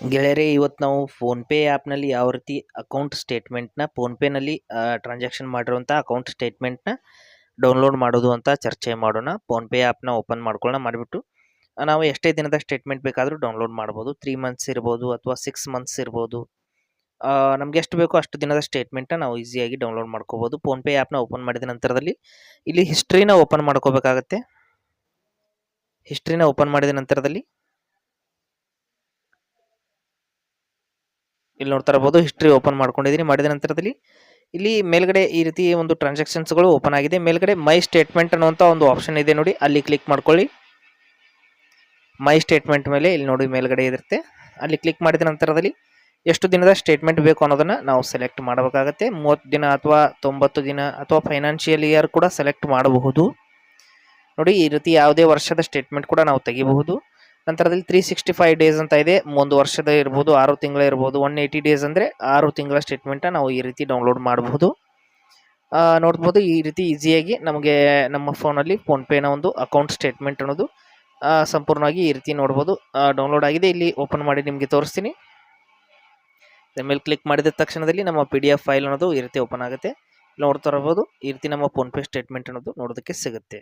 ಗೆಳೆಯರೇ ಇವತ್ತು ನಾವು ಫೋನ್ಪೇ ಆ್ಯಪ್ನಲ್ಲಿ ಯಾವ ರೀತಿ ಅಕೌಂಟ್ ಸ್ಟೇಟ್ಮೆಂಟ್ನ ಫೋನ್ಪೇನಲ್ಲಿ ಟ್ರಾನ್ಸಾಕ್ಷನ್ ಮಾಡಿರುವಂಥ ಅಕೌಂಟ್ ಸ್ಟೇಟ್ಮೆಂಟ್ನ ಡೌನ್ಲೋಡ್ ಮಾಡೋದು ಅಂತ ಚರ್ಚೆ ಮಾಡೋಣ. ಫೋನ್ಪೇ ಆ್ಯಪ್ನ ಓಪನ್ ಮಾಡ್ಕೊಳ್ಳೋಣ. ಮಾಡಿಬಿಟ್ಟು ನಾವು ಎಷ್ಟೇ ದಿನದ ಸ್ಟೇಟ್ಮೆಂಟ್ ಬೇಕಾದರೂ ಡೌನ್ಲೋಡ್ ಮಾಡ್ಬೋದು. ತ್ರೀ ಮಂತ್ಸ್ ಇರ್ಬೋದು ಅಥವಾ ಸಿಕ್ಸ್ ಮಂತ್ಸ್ ಇರ್ಬೋದು. ನಮ್ಗೆ ಎಷ್ಟು ಬೇಕೋ ಅಷ್ಟು ದಿನದ ಸ್ಟೇಟ್ಮೆಂಟ್ನ ನಾವು ಈಸಿಯಾಗಿ ಡೌನ್ಲೋಡ್ ಮಾಡ್ಕೋಬೋದು. ಫೋನ್ಪೇ ಆ್ಯಪ್ನ ಓಪನ್ ಮಾಡಿದ ನಂತರದಲ್ಲಿ, ಇಲ್ಲಿ ಹಿಸ್ಟ್ರಿನ ಓಪನ್ ಮಾಡ್ಕೋಬೇಕಾಗತ್ತೆ. ಹಿಸ್ಟ್ರಿನ ಓಪನ್ ಮಾಡಿದ ನಂತರದಲ್ಲಿ ಇಲ್ಲಿ ನೋಡ್ತಾ ಇರ್ಬೋದು. ಹಿಸ್ಟ್ರಿ ಓಪನ್ ಮಾಡ್ಕೊಂಡಿದ್ದೀನಿ ಮಾಡಿದ ನಂತರದಲ್ಲಿ ಇಲ್ಲಿ ಮೇಲ್ಗಡೆ ಈ ರೀತಿ ಒಂದು ಟ್ರಾನ್ಸಾಕ್ಷನ್ಸ್ಗಳು ಓಪನ್ ಆಗಿದೆ. ಮೇಲ್ಗಡೆ ಮೈ ಸ್ಟೇಟ್ಮೆಂಟ್ ಅನ್ನುವಂಥ ಒಂದು ಆಪ್ಷನ್ ಇದೆ ನೋಡಿ. ಅಲ್ಲಿ ಕ್ಲಿಕ್ ಮಾಡ್ಕೊಳ್ಳಿ. ಮೈ ಸ್ಟೇಟ್ಮೆಂಟ್ ಮೇಲೆ ಇಲ್ಲಿ ನೋಡಿ ಮೇಲ್ಗಡೆ ಇರುತ್ತೆ. ಅಲ್ಲಿ ಕ್ಲಿಕ್ ಮಾಡಿದ ನಂತರದಲ್ಲಿ ಎಷ್ಟು ದಿನದ ಸ್ಟೇಟ್ಮೆಂಟ್ ಬೇಕು ಅನ್ನೋದನ್ನು ನಾವು ಸೆಲೆಕ್ಟ್ ಮಾಡಬೇಕಾಗತ್ತೆ. ಮೂವತ್ತು ದಿನ ಅಥವಾ ತೊಂಬತ್ತು ದಿನ ಅಥವಾ ಫೈನಾನ್ಷಿಯಲ್ ಇಯರ್ ಕೂಡ ಸೆಲೆಕ್ಟ್ ಮಾಡಬಹುದು. ನೋಡಿ ಈ ರೀತಿ ಯಾವುದೇ ವರ್ಷದ ಸ್ಟೇಟ್ಮೆಂಟ್ ಕೂಡ ನಾವು ತೆಗಿಬಹುದು. ನಂತರದಲ್ಲಿ ತ್ರೀ ಸಿಕ್ಸ್ಟಿ ಫೈವ್ ಡೇಸ್ ಅಂತ ಇದೆ. ಒಂದು ವರ್ಷದ ಇರ್ಬೋದು, ಆರು ತಿಂಗಳ ಇರ್ಬೋದು ಒನ್ ಏಯ್ಟಿ ಡೇಸ್ ಅಂದರೆ ಆರು ತಿಂಗಳ ಸ್ಟೇಟ್ಮೆಂಟನ್ನು ನಾವು ಈ ರೀತಿ ಡೌನ್ಲೋಡ್ ಮಾಡಬಹುದು ನೋಡ್ಬೋದು ಈ ರೀತಿ ಈಸಿಯಾಗಿ ನಮಗೆ ನಮ್ಮ ಫೋನಲ್ಲಿ ಫೋನ್ಪೇನ ಒಂದು ಅಕೌಂಟ್ ಸ್ಟೇಟ್ಮೆಂಟ್ ಅನ್ನೋದು ಸಂಪೂರ್ಣವಾಗಿ ಈ ರೀತಿ ನೋಡ್ಬೋದು. ಡೌನ್ಲೋಡ್ ಆಗಿದೆ. ಇಲ್ಲಿ ಓಪನ್ ಮಾಡಿ ನಿಮಗೆ ತೋರಿಸ್ತೀನಿ. ಮೇಲೆ ಕ್ಲಿಕ್ ಮಾಡಿದ ತಕ್ಷಣದಲ್ಲಿ ನಮ್ಮ ಪಿ ಡಿ ಎಫ್ ಫೈಲ್ ಅನ್ನೋದು ಈ ರೀತಿ ಓಪನ್ ಆಗುತ್ತೆ. ನೋಡ್ತಾ ಇರ್ಬೋದು. ಈ ರೀತಿ ನಮ್ಮ ಫೋನ್ಪೇ ಸ್ಟೇಟ್ಮೆಂಟ್ ಅನ್ನೋದು ನೋಡೋದಕ್ಕೆ ಸಿಗುತ್ತೆ.